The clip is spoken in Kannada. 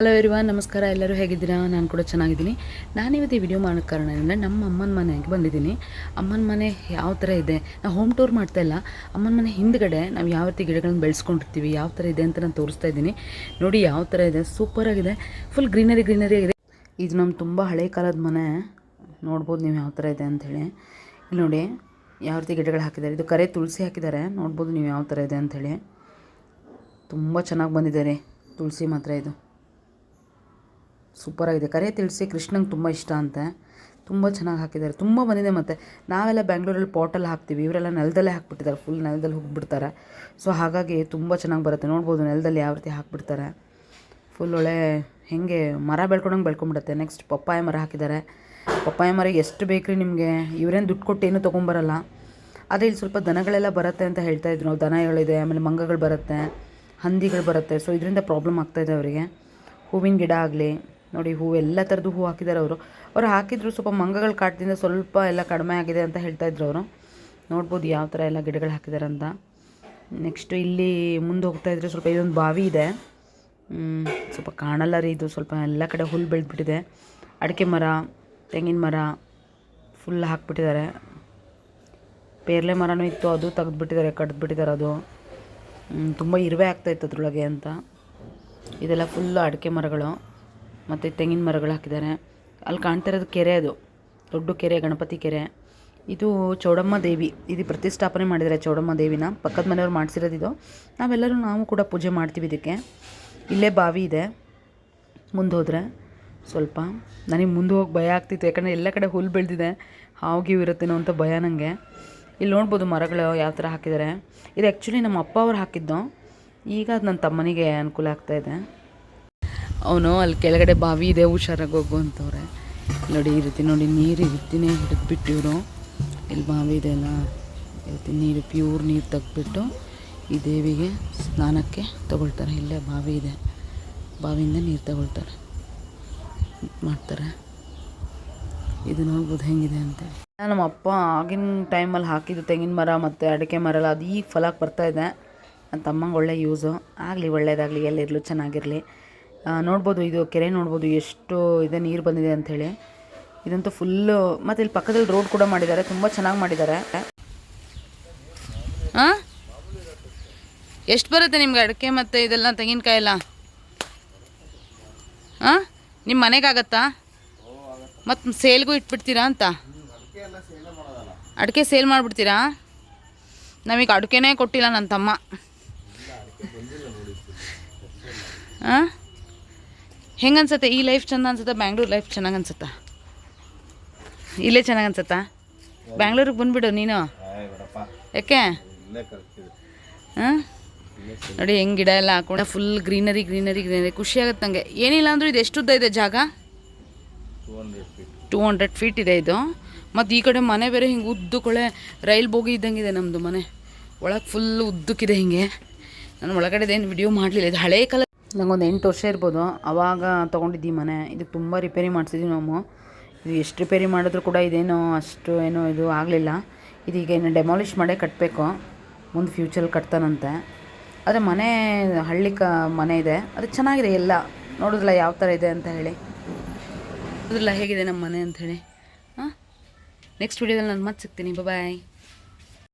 ಹಲೋ ಇರುವ ನಮಸ್ಕಾರ. ಎಲ್ಲರೂ ಹೇಗಿದ್ದೀರಾ? ನಾನು ಕೂಡ ಚೆನ್ನಾಗಿದ್ದೀನಿ. ನಾನಿವತ್ತು ಈ ವಿಡಿಯೋ ಮಾಡೋ ಕಾರಣ ಏನಂದರೆ, ನಮ್ಮ ಅಮ್ಮನ ಮನೆಗೆ ಬಂದಿದ್ದೀನಿ. ಅಮ್ಮನ ಮನೆ ಯಾವ ಥರ ಇದೆ? ನಾವು ಹೋಮ್ ಟೂರ್ ಮಾಡ್ತಾ ಇಲ್ಲ. ಅಮ್ಮನ ಮನೆ ಹಿಂದ್ಗಡೆ ನಾವು ಯಾವ ರೀತಿ ಗಿಡಗಳನ್ನ ಬೆಳೆಸ್ಕೊಂಡಿರ್ತೀವಿ, ಯಾವ ಥರ ಇದೆ ಅಂತ ನಾನು ತೋರಿಸ್ತಾ ಇದ್ದೀನಿ. ನೋಡಿ ಯಾವ ಥರ ಇದೆ. ಸೂಪರಾಗಿದೆ ಫುಲ್ ಗ್ರೀನರಿ ಗ್ರೀನರಿ ಆಗಿದೆ. ಇದು ನಮ್ಮ ತುಂಬ ಹಳೆ ಕಾಲದ ಮನೆ. ನೋಡ್ಬೋದು ನೀವು ಯಾವ ಥರ ಇದೆ ಅಂಥೇಳಿ ಇಲ್ಲಿ ನೋಡಿ, ಯಾವ ರೀತಿ ಗಿಡಗಳು ಹಾಕಿದ್ದಾರೆ. ಇದು ಕರೆ ತುಳಸಿ ಹಾಕಿದ್ದಾರೆ. ನೋಡ್ಬೋದು ನೀವು ಯಾವ ಥರ ಇದೆ ಅಂಥೇಳಿ ತುಂಬ ಚೆನ್ನಾಗಿ ಬಂದಿದೆ ರೀ. ತುಳಸಿ ಮಾತ್ರ ಇದು. ಸೂಪರಾಗಿದೆ. ಕರೆ ತಿಳಿಸಿ, ಕೃಷ್ಣಂಗೆ ತುಂಬ ಇಷ್ಟ ಅಂತೆ. ತುಂಬ ಚೆನ್ನಾಗಿ ಹಾಕಿದ್ದಾರೆ ತುಂಬ ಬಂದಿದೆ ಮತ್ತು. ನಾವೆಲ್ಲ ಬೆಂಗಳೂರಲ್ಲಿ ಪಾಟಲ್ಲಿ ಹಾಕ್ತೀವಿ. ಇವರೆಲ್ಲ ನೆಲದಲ್ಲೇ ಹಾಕ್ಬಿಟ್ಟಿದ್ದಾರೆ ಫುಲ್ ನೆಲದಲ್ಲಿ ಹೋಗ್ಬಿಡ್ತಾರೆ. ಸೊ ಹಾಗಾಗಿ ತುಂಬ ಚೆನ್ನಾಗಿ ಬರುತ್ತೆ. ನೋಡ್ಬೋದು ನೆಲದಲ್ಲಿ ಯಾವ ರೀತಿ ಹಾಕ್ಬಿಡ್ತಾರೆ. ಫುಲ್ ಒಳ್ಳೆ ಹೇಗೆ ಮರ ಬೆಳ್ಕೊಂಡಂಗೆ ಬೆಳ್ಕೊಂಬಿಡುತ್ತೆ. ನೆಕ್ಸ್ಟ್ ಪಪ್ಪಾಯ ಮರ ಹಾಕಿದ್ದಾರೆ ಪಪ್ಪಾಯ ಮರ ಎಷ್ಟು ಬೇಕು ರೀ ನಿಮಗೆ? ಇವರೇನು ದುಡ್ಡು ಕೊಟ್ಟು ಏನೂ ತೊಗೊಂಬರಲ್ಲ. ಆದರೆ ಇಲ್ಲಿ ಸ್ವಲ್ಪ ದನಗಳೆಲ್ಲ ಬರುತ್ತೆ ಅಂತ ಹೇಳ್ತಾ ಇದ್ರು. ನಾವು ದನಗಳಿದೆ ಆಮೇಲೆ ಮಂಗಗಳು ಬರುತ್ತೆ, ಹಂದಿಗಳು ಬರುತ್ತೆ. ಸೊ ಇದರಿಂದ ಪ್ರಾಬ್ಲಮ್ ಆಗ್ತಾಯಿದೆ ಅವರಿಗೆ. ಹೂವಿನ ಗಿಡ ಆಗಲಿ ನೋಡಿ ಹೂವು ಎಲ್ಲ ಥರದ್ದು ಹೂವು ಹಾಕಿದ್ದಾರೆ ಅವರು. ಅವ್ರು ಹಾಕಿದ್ರು ಸ್ವಲ್ಪ ಮಂಗಗಳ ಕಾಟದಿಂದ ಸ್ವಲ್ಪ ಎಲ್ಲ ಕಡಿಮೆ ಆಗಿದೆ ಅಂತ ಹೇಳ್ತಾ ಇದ್ರು ಅವರು. ನೋಡ್ಬೋದು ಯಾವ ಥರ ಎಲ್ಲ ಗಿಡಗಳು ಹಾಕಿದ್ದಾರೆ ಅಂತ. ನೆಕ್ಸ್ಟ್ ಇಲ್ಲಿ ಮುಂದೆ ಹೋಗ್ತಾ ಇದ್ರೆ ಸ್ವಲ್ಪ ಇದೊಂದು ಬಾವಿ ಇದೆ. ಸ್ವಲ್ಪ ಕಾಣಲ್ಲ ರೀ ಇದು. ಸ್ವಲ್ಪ ಎಲ್ಲ ಕಡೆ ಹುಲ್ಲು ಬೆಳೆದ್ಬಿಟ್ಟಿದೆ. ಅಡಿಕೆ ಮರ, ತೆಂಗಿನ ಮರ ಫುಲ್ ಹಾಕ್ಬಿಟ್ಟಿದ್ದಾರೆ. ಪೇರ್ಲೆ ಮರನೂ ಇತ್ತು, ಅದು ತೆಗೆದ್ಬಿಟ್ಟಿದ್ದಾರೆ, ಕಡ್ದುಬಿಟ್ಟಿದ್ದಾರೆ ಅದು. ತುಂಬ ಇರುವೆ ಆಗ್ತಾಯಿತ್ತು ಅದರೊಳಗೆ ಅಂತ. ಇದೆಲ್ಲ ಫುಲ್ಲು ಅಡಿಕೆ ಮರಗಳು. ಮತ್ತು ತೆಂಗಿನ ಮರಗಳು ಹಾಕಿದ್ದಾರೆ. ಅಲ್ಲಿ ಕಾಣ್ತಾ ಇರೋದು ಕೆರೆ ಅದು. ದೊಡ್ಡ ಕೆರೆ, ಗಣಪತಿ ಕೆರೆ. ಇದು ಚೌಡಮ್ಮ ದೇವಿ. ಇದು ಪ್ರತಿಷ್ಠಾಪನೆ ಮಾಡಿದ್ದಾರೆ ಚೌಡಮ್ಮ ದೇವಿನ. ಪಕ್ಕದ ಮನೆಯವ್ರು ಮಾಡಿಸಿರೋದು ಇದು. ನಾವೆಲ್ಲರೂ ನಾವು ಕೂಡ ಪೂಜೆ ಮಾಡ್ತೀವಿ ಇದಕ್ಕೆ. ಇಲ್ಲೇ ಬಾವಿ ಇದೆ. ಮುಂದೆ ಹೋದರೆ ಸ್ವಲ್ಪ. ನನಗೆ ಮುಂದೆ ಹೋಗಿ ಭಯ ಆಗ್ತಿತ್ತು. ಯಾಕಂದರೆ ಎಲ್ಲ ಕಡೆ ಹುಲ್ಲು ಬೆಳೆದಿದೆ. ಹಾವು ಇರುತ್ತೇನೋ ಅಂತ ಭಯ ನನಗೆ ಇಲ್ಲಿ ನೋಡ್ಬೋದು ಮರಗಳು ಯಾವ ಥರ ಹಾಕಿದ್ದಾರೆ. ಇದು ಆ್ಯಕ್ಚುಲಿ ನಮ್ಮ ಅಪ್ಪ ಅವ್ರು ಹಾಕಿದ್ದು. ಈಗ ಅದು ನನ್ನ ತಮ್ಮನಿಗೆ ಅನುಕೂಲ ಆಗ್ತಾಯಿದೆ ಅವನು ಅಲ್ಲಿ ಕೆಳಗಡೆ ಬಾವಿ ಇದೆ, ಹುಷಾರಾಗಿ ಹೋಗು ಅಂತವ್ರೆ. ನೋಡಿ, ಈ ರೀತಿ ನೋಡಿ, ನೀರು ಈ ರೀತಿನೇ ಹಿಡಿದ್ಬಿಟ್ಟು ಇವರು. ಇಲ್ಲಿ ಬಾವಿ ಇದೆ ಅಲ್ಲ, ಈ ರೀತಿ ನೀರು, ಪ್ಯೂರ್ ನೀರು ತೆಗ್ದುಬಿಟ್ಟು ಈ ದೇವಿಗೆ ಸ್ನಾನಕ್ಕೆ ತಗೊಳ್ತಾರೆ. ಇಲ್ಲೇ ಬಾವಿ ಇದೆ. ಬಾವಿಯಿಂದ ನೀರು ತಗೊಳ್ತಾರೆ. ಮಾಡ್ತಾರೆ. ಇದು ನೋಡ್ಬೋದು ಹೆಂಗಿದೆ ಅಂತ ನಮ್ಮ ಅಪ್ಪ ಆಗಿನ ಟೈಮಲ್ಲಿ ಹಾಕಿದ್ದು ತೆಂಗಿನ ಮರ ಮತ್ತು ಅಡಿಕೆ ಮರ ಎಲ್ಲ, ಅದು ಈಗ ಫಲಕ್ಕೆ ಬರ್ತಾ ಇದೆ. ನನ್ನ ತಮ್ಮಂಗೆ ಒಳ್ಳೆ ಯೂಸು ಆಗಲಿ, ಒಳ್ಳೇದಾಗಲಿ, ಎಲ್ಲಿರಲು ಚೆನ್ನಾಗಿರಲಿ. ನೋಡ್ಬೋದು, ಇದು ಕೆರೆ ನೋಡ್ಬೋದು, ಎಷ್ಟು ಇದೆ ನೀರು ಬಂದಿದೆ ಅಂಥೇಳಿ ಇದಂತೂ ಫುಲ್ಲು ಮತ್ತು ಇಲ್ಲಿ ಪಕ್ಕದಲ್ಲಿ ರೋಡ್ ಕೂಡ ಮಾಡಿದ್ದಾರೆ, ತುಂಬ ಚೆನ್ನಾಗಿ ಮಾಡಿದ್ದಾರೆ. ಹಾಂ ಎಷ್ಟು ಬರುತ್ತೆ ನಿಮ್ಗೆ ಅಡಿಕೆ ಮತ್ತು ಇದೆಲ್ಲ ತೆಂಗಿನಕಾಯಿ ಎಲ್ಲ ಹಾಂ ನಿಮ್ಮ ಮನೆಗಾಗತ್ತಾ? ಮತ್ತು ಸೇಲ್ಗೂ ಇಟ್ಬಿಡ್ತೀರಾ ಅಂತ? ಅಡಿಕೆ ಸೇಲ್ ಮಾಡಿಬಿಡ್ತೀರಾ? ನಮಗೆ ಅಡಿಕೆನೇ ಕೊಟ್ಟಿಲ್ಲ ನನ್ನ ತಮ್ಮ. ಹಾಂ ಹೆಂಗೆ ಅನ್ಸುತ್ತೆ ಈ ಲೈಫ್ ಚೆಂದ ಅನ್ಸುತ್ತಾ? ಬ್ಯಾಂಗ್ಳೂರು ಲೈಫ್ ಚೆನ್ನಾಗಿ ಅನ್ಸುತ್ತಾ? ಇಲ್ಲೇ ಚೆನ್ನಾಗಿ ಅನ್ಸುತ್ತಾ? ಬ್ಯಾಂಗ್ಳೂರಿಗೆ ಬಂದುಬಿಡು ನೀನು. ಯಾಕೆ? ಹಾಂ? ನೋಡಿ ಹೆಂಗೆ ಗಿಡ ಎಲ್ಲ ಹಾಕೊಂಡು ಫುಲ್ ಗ್ರೀನರಿ ಗ್ರೀನರಿ ಗ್ರೀನರಿ ಖುಷಿ ಆಗುತ್ತೆ ನನಗೆ ಏನಿಲ್ಲ ಅಂದರೂ ಇದು ಎಷ್ಟು ಉದ್ದ ಇದೆ ಜಾಗ? ಟೂ ಹಂಡ್ರೆಡ್ ಫೀಟ್ ಇದೆ ಇದು. ಮತ್ತು ಈ ಕಡೆ ಮನೆ ಬೇರೆ ಹಿಂಗೆ ಉದ್ದಕೊಳೆ ರೈಲ್ ಬೋಗಿ ಇದ್ದಂಗಿದೆ ನಮ್ಮದು ಮನೆ. ಒಳಗೆ ಫುಲ್ ಉದ್ದಕ್ಕಿದೆ ಹಿಂಗೆ. ನಾನು ಒಳಗಡೆದೇನು ವಿಡಿಯೋ ಮಾಡಲಿಲ್ಲ. ಇದು ಹಳೇ ಕಾಲ ನಂಗೊಂದು ಎಂಟು ವರ್ಷ ಇರ್ಬೋದು. ಆವಾಗ ತೊಗೊಂಡಿದ್ದು ಈ ಮನೆ. ಇದಕ್ಕೆ ತುಂಬ ರಿಪೇರಿ ಮಾಡಿಸಿದ್ವಿ ನಾವು. ಇದು ಎಷ್ಟು ರಿಪೇರಿ ಮಾಡಿದ್ರು ಕೂಡ ಇದೇನೋ ಅಷ್ಟು ಏನೋ ಇದು ಆಗಲಿಲ್ಲ. ಇದೀಗ ಏನು ಡೆಮಾಲಿಷ್ ಮಾಡೇ ಕಟ್ಟಬೇಕು ಮುಂದೆ ಫ್ಯೂಚರಲ್ಲಿ ಕಟ್ತಾನಂತೆ. ಆದರೆ ಮನೆ, ಹಳ್ಳಿ ಕ, ಮನೆ ಇದೆ. ಅದು ಚೆನ್ನಾಗಿದೆ ಎಲ್ಲ. ನೋಡಿದ್ರಲ್ಲ ಯಾವ ಥರ ಇದೆ ಅಂತ ಹೇಳಿ. ನೋಡಿದ್ರಲ್ಲ ಹೇಗಿದೆ ನಮ್ಮ ಮನೆ ಅಂತ ಹೇಳಿ. ಹಾಂ? ನೆಕ್ಸ್ಟ್ ವೀಡಿಯೋದಲ್ಲಿ ನಾನು ಮತ್ತೆ ಸಿಗ್ತೀನಿ. ಬಾಯ್